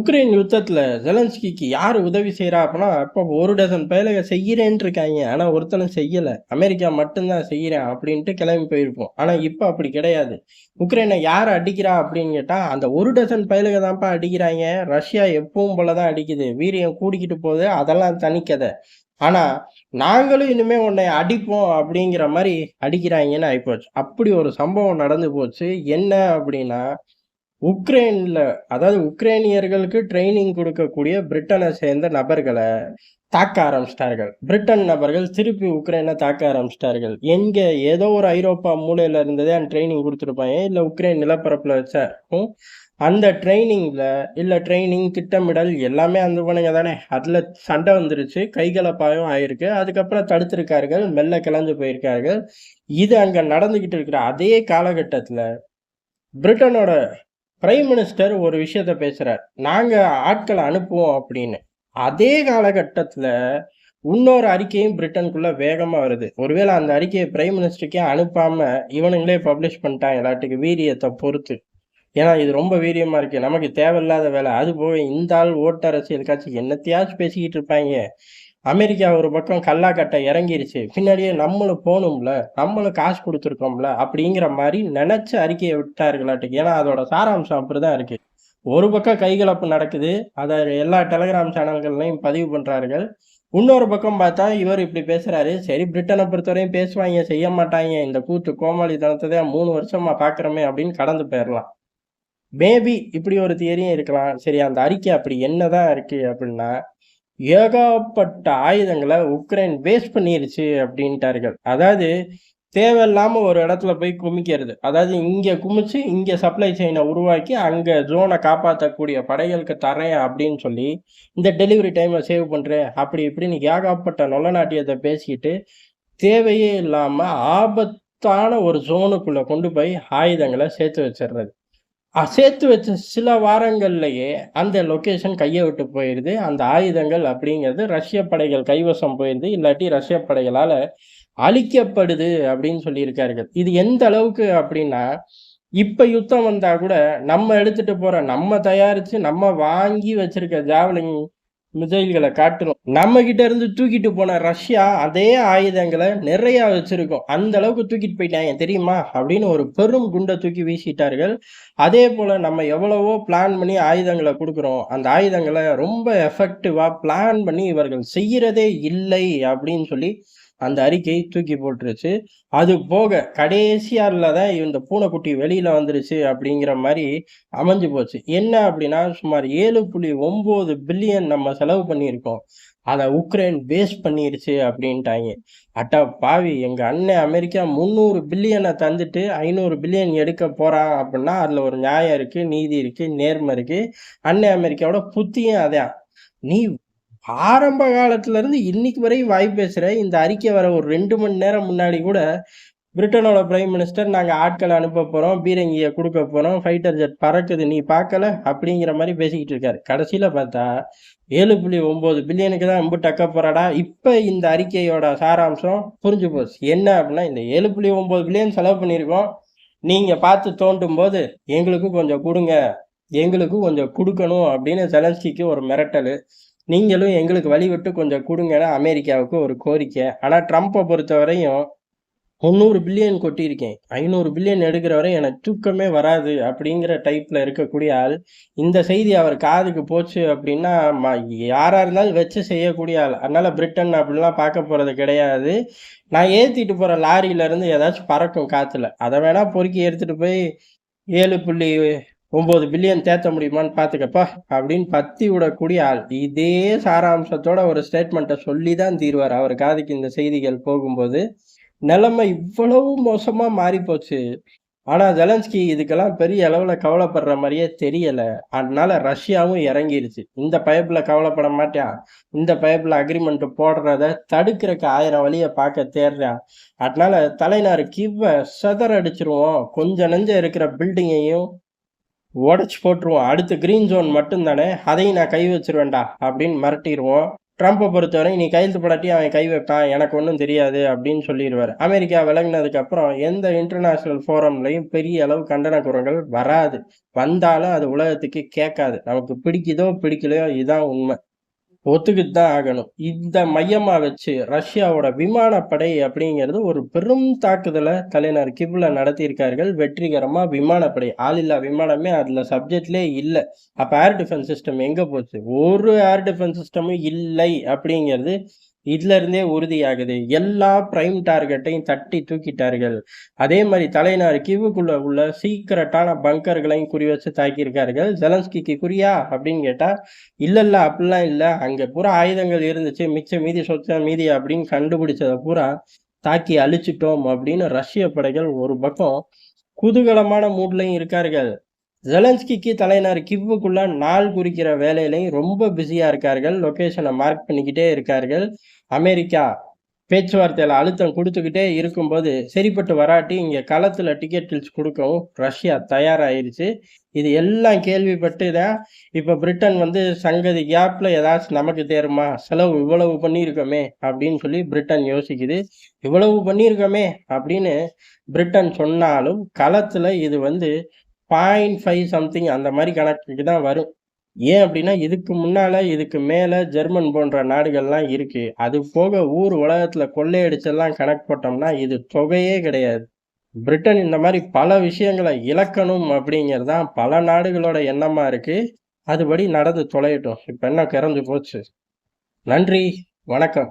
Ukraine யுத்தத்தில் ஜெலன்ஸ்கிக்கு யார் உதவி செய்கிறா அப்படின்னா, அப்ப ஒரு டசன் பயலுக செய்யறேன்ட்டு இருக்காங்க ஆனால் ஒருத்தனும் செய்யல. அமெரிக்கா மட்டும்தான் செய்கிறேன் அப்படின்ட்டு கிளம்பி போயிருப்போம். ஆனால் இப்போ அப்படி கிடையாது. உக்ரைனை யார் அடிக்கிறா அப்படின்னு கேட்டால் அந்த ஒரு டசன் பயலுக தான்ப்பா அடிக்கிறாங்க ரஷ்யா எப்பவும் போல தான் அடிக்குது. வீரியம் கூடிக்கிட்டு போகுது. அதெல்லாம் தனிக்கதை ஆனால் நாங்களும் இனிமே உன்னை அடிப்போம் அப்படிங்கிற மாதிரி அடிக்கிறாங்கன்னு ஆயிப்போச்சு. அப்படி ஒரு சம்பவம் நடந்து போச்சு. என்ன அப்படின்னா, உக்ரைனில் அதாவது உக்ரைனியர்களுக்கு ட்ரைனிங் கொடுக்கக்கூடிய பிரிட்டனை சேர்ந்த நபர்களை தாக்க ஆரம்பிச்சிட்டார்கள் பிரிட்டன் நபர்கள் திருப்பி உக்ரைனை தாக்க ஆரம்பிச்சிட்டார்கள் எங்கே ஏதோ ஒரு ஐரோப்பா மூலையில் இருந்ததே அந்த ட்ரைனிங் கொடுத்துருப்பாங்க இல்லை உக்ரைன் நிலப்பரப்பில் வச்சும் அந்த ட்ரைனிங்கில் இல்லை ட்ரைனிங் திட்டமிடல் எல்லாமே அந்த பணிங்க தானே. அதில் சண்டை வந்துருச்சு. கைகலப்பாயும் ஆயிருக்கு. அதுக்கப்புறம் தடுத்திருக்கார்கள். மெல்ல கிளஞ்சு போயிருக்கார்கள். இது அங்கே நடந்துக்கிட்டு இருக்கிற அதே காலகட்டத்தில் பிரிட்டனோட பிரைம் மினிஸ்டர் ஒரு விஷயத்த பேசுறார். நாங்க ஆட்களை அனுப்புவோம் அப்படின்னு. அதே காலகட்டத்துல இன்னொரு அறிக்கையும் பிரிட்டனுக்குள்ள வேகமா வருது. ஒருவேளை அந்த அறிக்கையை பிரைம் மினிஸ்டருக்கே அனுப்பாம இவனுங்களே பப்ளிஷ் பண்ணிட்டாங்க எல்லாத்துக்கு வீரியத்தை பொறுத்து. ஏன்னா இது ரொம்ப வீரியமா இருக்கு. நமக்கு தேவையில்லாத வேலை. அது போக இந்த ஆள் ஓட்டு அரசியலுக்காச்சும் என்னத்தையாச்சும் பேசிக்கிட்டு இருப்பாய்ங்க. அமெரிக்கா ஒரு பக்கம் கல்லாக்கட்டை இறங்கிருச்சு. பின்னாடியே நம்மளும் போகணும்ல நம்மளும் காசு கொடுத்துருக்கோம்ல அப்படிங்கிற மாதிரி நினைச்சு அறிக்கையை விட்டார்களாட்டுக்கு. ஏன்னா அதோட சாராம்சம் அப்படிதான் இருக்கு. ஒரு பக்கம் கைகலப்பு நடக்குது. அதை எல்லா டெலகிராம் சேனல்கள்லையும் பதிவு பண்றார்கள். இன்னொரு பக்கம் பார்த்தா இவர் இப்படி பேசுறாரு. சரி பிரிட்டனை பொறுத்தவரையும் பேசுவாங்க செய்ய மாட்டாங்க இந்த கூத்து கோமாளித்தனத்த தான் மூணு வருஷமா பார்க்குறோமே அப்படின்னு கடந்து போயிடலாம் மேபி இப்படி ஒரு தியரியும் இருக்கலாம். சரி அந்த அறிக்கை அப்படி என்னதான் இருக்கு அப்படின்னா, ஏகப்பட்ட ஆயுதங்களை உக்ரைன் வேஸ்ட் பண்ணிருச்சு அப்படின்ட்டார்கள். அதாவது தேவையில்லாம ஒரு இடத்துல போய் குமிக்கிறது. அதாவது இங்க குமிச்சு, இங்க சப்ளை செயினை உருவாக்கி, அங்க ஜோனை காப்பாற்றக்கூடிய படைகளுக்கு தரேன் அப்படின்னு சொல்லி, இந்த டெலிவரி டைமை சேவ் பண்றேன். அப்படி இப்படின்னு ஏகப்பட்ட நொள்ள நாட்டியத்த பேசிக்கிட்டு தேவையே இல்லாம ஆபத்தான ஒரு ஜோனுக்குள்ள கொண்டு போய் ஆயுதங்களை சேர்த்து வச்சிடுறது சேர்த்து வச்ச சில வாரங்கள்லயே அந்த லொக்கேஷன் கையை விட்டு போயிடுது அந்த ஆயுதங்கள் அப்படிங்கிறது ரஷ்ய படைகள் கைவசம் போயிருது. இல்லாட்டி ரஷ்ய படைகளால அழிக்கப்படுது அப்படின்னு சொல்லியிருக்கார்கள். இது எந்த அளவுக்கு அப்படின்னா, இப்ப யுத்தம் வந்தா கூட நம்ம எடுத்துட்டு போற நம்ம தயாரிச்சு, நம்ம வாங்கி வச்சிருக்க ஜாவலிங் மிசைல்களை காட்டணும் நம்ம கிட்ட இருந்து தூக்கிட்டு போன ரஷ்யா அதே ஆயுதங்களை நிறைய வச்சிருக்கும். அந்த அளவுக்கு தூக்கிட்டு போயிட்டாங்க தெரியுமா? அப்படின்னு ஒரு பெரும் குண்டை தூக்கி வீசிட்டார்கள். அதே போல நம்ம எவ்வளவோ பிளான் பண்ணி ஆயுதங்களை கொடுக்குறோம் அந்த ஆயுதங்களை ரொம்ப எஃபெக்டிவா பிளான் பண்ணி இவர்கள் செய்யறதே இல்லை அப்படின்னு சொல்லி அந்த அறிக்கை தூக்கி போட்டுருச்சு. அது போக கடைசியாரில் தான் இந்த பூனைக்குட்டி வெளியில் வந்துருச்சு அப்படிங்கிற மாதிரி அமைஞ்சு போச்சு. என்ன அப்படின்னா, சுமார் 7.9 பில்லியன் நம்ம செலவு பண்ணியிருக்கோம். அதை உக்ரைன் வேஸ்ட் பண்ணிருச்சு அப்படின்ட்டாங்க அட்டா பாவி! எங்கள் அண்ணன் அமெரிக்கா முந்நூறு பில்லியனை தந்துட்டு ஐநூறு பில்லியன் எடுக்க போகிறான் அப்படின்னா, அதில் ஒரு நியாயம் இருக்குது நீதி இருக்குது நேர்மை இருக்குது அண்ணன் அமெரிக்காவோட புத்தியும் அதான். நீ ஆரம்ப காலத்துல இருந்து இன்னைக்கு வரையும் வாய் பேசுற. இந்த அறிக்கை வர ஒரு ரெண்டு மணி நேரம் முன்னாடி கூட, பிரிட்டனோட பிரைம் மினிஸ்டர் நாங்க ஆட்களை அனுப்ப போறோம். பீரங்கிய கொடுக்க போறோம். ஃபைட்டர் ஜெட் பறக்குது நீ பார்க்கல? அப்படிங்கிற மாதிரி பேசிக்கிட்டு இருக்காரு. கடைசியில பார்த்தா 7.9 பில்லியனுக்கு தான் இம்புட்டு அக்கப்போறாடா. இப்ப இந்த அறிக்கையோட சாராம்சம் புரிஞ்சு போச்சு. என்ன அப்படின்னா, இந்த 7.9 பில்லியன் செலவு பண்ணியிருக்கோம். நீங்க பார்த்து தோண்டும்போது எங்களுக்கும் கொஞ்சம் கொடுங்க எங்களுக்கும் கொஞ்சம் கொடுக்கணும் அப்படின்னு ஜெலன்ஸ்கிக்கு ஒரு மிரட்டல் நீங்களும் எங்களுக்கு வழிவிட்டு கொஞ்சம் கொடுங்கன்னு அமெரிக்காவுக்கு ஒரு கோரிக்கை. ஆனால் ட்ரம்ப்பை பொறுத்த பொறுத்தவரையும் 300 பில்லியன் கொட்டியிருக்கேன். ஐநூறு பில்லியன் எடுக்கிற வரை எனக்கு தூக்கமே வராது அப்படிங்கிற டைப்பில் இருக்கக்கூடிய ஆள். இந்த செய்தி அவர் காதுக்கு போச்சு அப்படின்னா, ம இருந்தாலும் வச்சு செய்யக்கூடிய ஆள். அதனால் பிரிட்டன் அப்படிலாம் பார்க்க போகிறது கிடையாது. நான் ஏற்றிட்டு போகிற லாரியில இருந்து ஏதாச்சும் பறக்கும் காற்றுல அதை வேணால் பொறுக்கி எடுத்துகிட்டு போய் ஏழு புள்ளி 7.9 பில்லியன் தேத்த முடியுமான்னு பார்த்துக்கப்பா அப்படின்னு பத்தி விடக்கூடிய ஆள். இதே சாராம்சத்தோட ஒரு ஸ்டேட்மெண்ட்டை சொல்லி தான் தீர்வார் அவர் காதுக்கு இந்த செய்திகள் போகும்போது. நிலைமை இவ்வளவு மோசமாக மாறிப்போச்சு. ஆனால் ஜெலன்ஸ்கி இதுக்கெல்லாம் பெரிய அளவில் கவலைப்படுற மாதிரியே தெரியலை அதனால ரஷ்யாவும் இறங்கிருச்சு. இந்த பைப்பில் கவலைப்பட மாட்டான். இந்த பைப்பில் அக்ரிமெண்ட்டு போடுறத தடுக்கிறக்கு ஆயிரம் வழியை பார்க்க தேடுறான். அதனால கிவ கிவ்வ சிதறடிச்சுருவோம். கொஞ்சம் நெஞ்சம் இருக்கிற பில்டிங்கையும் உடைச்சு போட்டுருவோம். அடுத்து கிரீன் ஜோன் மட்டும்தானே? அதையும் நான் கை வச்சுருவேன்டா அப்படின்னு மிரட்டிடுவோம் ட்ரம்ப்பை பொறுத்தவரை நீ கையெழுத்து படாட்டி அவன் கை வைப்பான். எனக்கு ஒன்றும் தெரியாது அப்படின்னு சொல்லிடுவார். அமெரிக்கா விளங்கினதுக்கப்புறம் எந்த இன்டர்நேஷ்னல் ஃபோரம்லையும் பெரிய அளவு கண்டன குரல்கள் வராது. வந்தாலும் அது உலகத்துக்கு கேட்காது. நமக்கு பிடிக்குதோ பிடிக்கலையோ இதுதான் உண்மை. ஒத்துக்கிட்டு தான் ஆகணும். இந்த மையமா வச்சு ரஷ்யாவோட விமானப்படை அப்படிங்கிறது ஒரு பெரும் தாக்குதலை தலைநர் கிவ்ல நடத்தியிருக்கார்கள். வெற்றிகரமா விமானப்படை ஆளில்லா விமானமே அதுல சப்ஜெக்ட்லே இல்லை. அப்ப ஏர் டிஃபென்ஸ் சிஸ்டம் எங்க போச்சு? ஒரு ஏர் டிஃபென்ஸ் சிஸ்டமும் இல்லை அப்படிங்கிறது இதுல இருந்தே உறுதியாகுது. எல்லா பிரைம் டார்கெட்டையும் தட்டி தூக்கிட்டார்கள். அதே மாதிரி தலைநகர் கிவுக்குள்ள உள்ள சீக்கிரட்டான பங்கர்களையும் குறி வச்சு தாக்கியிருக்கார்கள். ஜெலன்ஸ்கிக்கு குறியா? அப்படின்னு கேட்டா இல்ல இல்ல அப்படிலாம் இல்ல. அங்க பூரா ஆயுதங்கள் இருந்துச்சு. மிச்ச மீதி சொச்ச மீதி அப்படின்னு கண்டுபிடிச்சதை பூரா தாக்கி அழிச்சிட்டோம் அப்படின்னு ரஷ்ய படைகள் ஒரு பக்கம் குதூகலமான மூட்லையும் இருக்கார்கள். ஜெலன்ஸ்கிக்கு தலைநர் கிவ்வுக்குள்ள நாள் குறிக்கிற வேலையிலையும் ரொம்ப பிஸியாக இருக்கார்கள். லொக்கேஷனை மார்க் பண்ணிக்கிட்டே இருக்கார்கள். அமெரிக்கா பேச்சுவார்த்தையில் அழுத்தம் கொடுத்துக்கிட்டே இருக்கும்போது சரிப்பட்டு வராட்டி இங்கே களத்தில் டிக்கெட் கொடுக்கவும் ரஷ்யா தயாராகிருச்சு இது எல்லாம் கேள்விப்பட்டு தான் இப்போ பிரிட்டன் வந்து சங்கதி கேப்பில் ஏதாச்சும் நமக்கு தேருமா? செலவு இவ்வளவு பண்ணியிருக்கோமே அப்படின்னு சொல்லி பிரிட்டன் யோசிக்குது. இவ்வளவு பண்ணியிருக்கோமே அப்படின்னு பிரிட்டன் சொன்னாலும் களத்தில் இது வந்து பாயிண்ட் ஃபைவ் சம்திங் அந்த மாதிரி கணக்குக்கு தான் வரும். ஏன் அப்படின்னா இதுக்கு முன்னால இதுக்கு மேல ஜெர்மன் போன்ற நாடுகள்லாம் இருக்கு. அது போக ஊர் உலகத்துல கொள்ளையடிச்செல்லாம் கணக்கு போட்டோம்னா இது தொகையே கிடையாது. பிரிட்டன் இந்த மாதிரி பல விஷயங்களை இழக்கணும் அப்படிங்கிறது தான் பல நாடுகளோட எண்ணமா இருக்கு. அதுபடி நடந்து தொலையட்டும். இப்ப என்ன கிறந்து போச்சு. நன்றி. வணக்கம்.